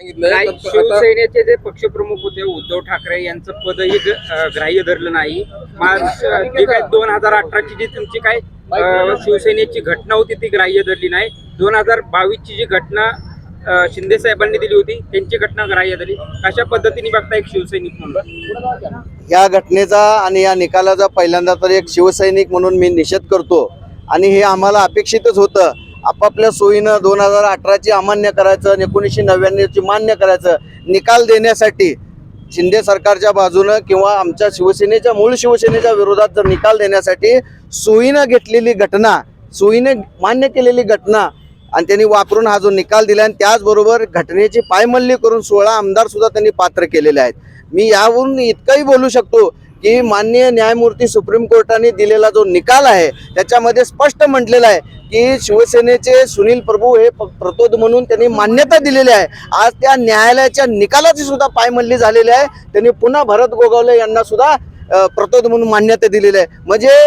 नाही, शिवसेनेचे जे पक्षप्रमुख होते उद्धव ठाकरे यांचं पदही ग्राह्य धरलं नाही. काय दोन हजार अठराची जी तुमची काय शिवसेनेची घटना होती ती ग्राह्य धरली नाही. दोन हजार बावीसची जी घटना शिंदे साहेबांनी दिली होती त्यांची घटना ग्राह्य धरली. अशा पद्धतीने बघता एक शिवसैनिक म्हणून? या घटनेचा आणि या निकालाचा पहिल्यांदा तर एक शिवसैनिक म्हणून मी निषेध करतो. आणि हे आम्हाला अपेक्षितच होतं. आपापल्या सोयीनं दोन हजार अठराची अमान्य करायचं आणि एकोणीसशे नव्याण्णवची मान्य करायचं निकाल देण्यासाठी शिंदे सरकारच्या बाजूनं किंवा आमच्या शिवसेनेच्या मूळ शिवसेनेच्या विरोधात जर निकाल देण्यासाठी सोयीनं घेतलेली घटना सोयीने मान्य केलेली घटना आणि त्यांनी वापरून हा जो निकाल दिला आणि त्याचबरोबर घटनेची पायमल्ली करून सोळा आमदार सुद्धा त्यांनी पात्र केलेले आहेत. मी यावरून इतकंही बोलू शकतो की माननीय न्यायमूर्ती सुप्रीम कोर्टाने दिलेला जो निकाल आहे त्याच्यामध्ये स्पष्ट म्हटलेलं आहे की शिवसेनेचे सुनील प्रभू हे प- प्रतोद म्हणून त्यांनी मान्यता दिलेली आहे. आज त्या न्यायालयाच्या निकालाची सुद्धा पायमल्ली झालेली आहे. त्यांनी पुन्हा भरत गोगावले यांना सुद्धा प्रतोद म्हणून मान्यता दिलेली आहे. म्हणजे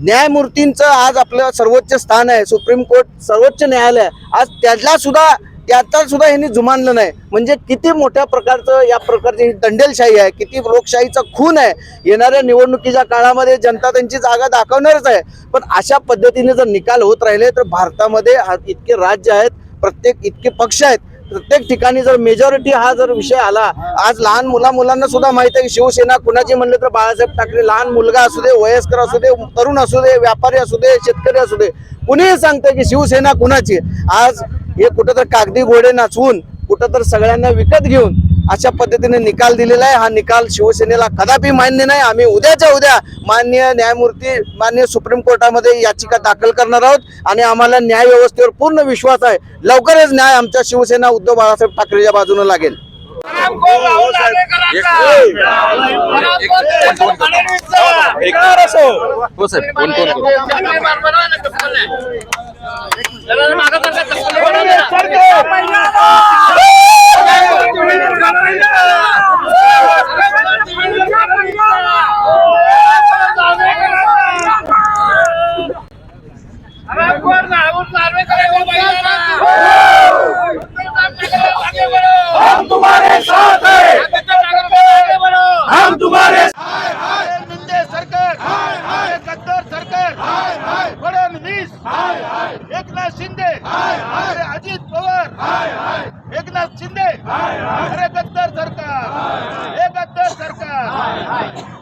न्यायमूर्तींचं आज आपलं सर्वोच्च स्थान आहे. सुप्रीम कोर्ट सर्वोच्च न्यायालय आज त्याला सुद्धा त्याचा सुद्धा यांनी जुमानलं नाही. म्हणजे किती मोठ्या प्रकारचं या प्रकारची ही दंडेलशाही आहे किती लोकशाहीचा खून आहे. येणाऱ्या निवडणुकीच्या काळामध्ये जनता त्यांची जागा दाखवणारच आहे. पण अशा पद्धतीने जर निकाल होत राहिले तर भारतामध्ये इतके राज्य आहेत प्रत्येक इतके पक्ष आहेत प्रत्येक ठिकाणी जर मेजॉरिटी हा जर विषय आला आज लहान मुला मुलांना सुद्धा माहिती आहे की शिवसेना कुणाची म्हणलं तर बाळासाहेब ठाकरे लहान मुलगा असू दे वयस्कर असू दे तरुण असू दे व्यापारी असू दे शेतकरी असू दे. कुणीही सांगतं की शिवसेना कुणाची आज हे कुठं तर कागदी घोडे नाचवून कुठं तर सगळ्यांना विकत घेऊन अशा पद्धतीने निकाल दिलेला आहे. हा निकाल शिवसेनेला कदापि मान्य नाही. आम्ही उद्याच्या उद्या मान्य न्यायमूर्ती मान्य सुप्रीम कोर्टामध्ये याचिका दाखल करणार आहोत आणि आम्हाला न्याय व्यवस्थेवर पूर्ण विश्वास आहे. लवकरच न्याय आमच्या शिवसेना उद्धव बाळासाहेब ठाकरेच्या बाजूने लागेल. हो साहेब कोण कोण कोण? हम तुम्हारे साथ हैं हम तुम्हारे शिंदे सरकार हे गद्दार सरकार फडणवीस एकनाथ शिंदे. अरे अजित पवार. एकनाथ शिंदे. अरे गद्दार सरकार. हे गद्दार सरकार.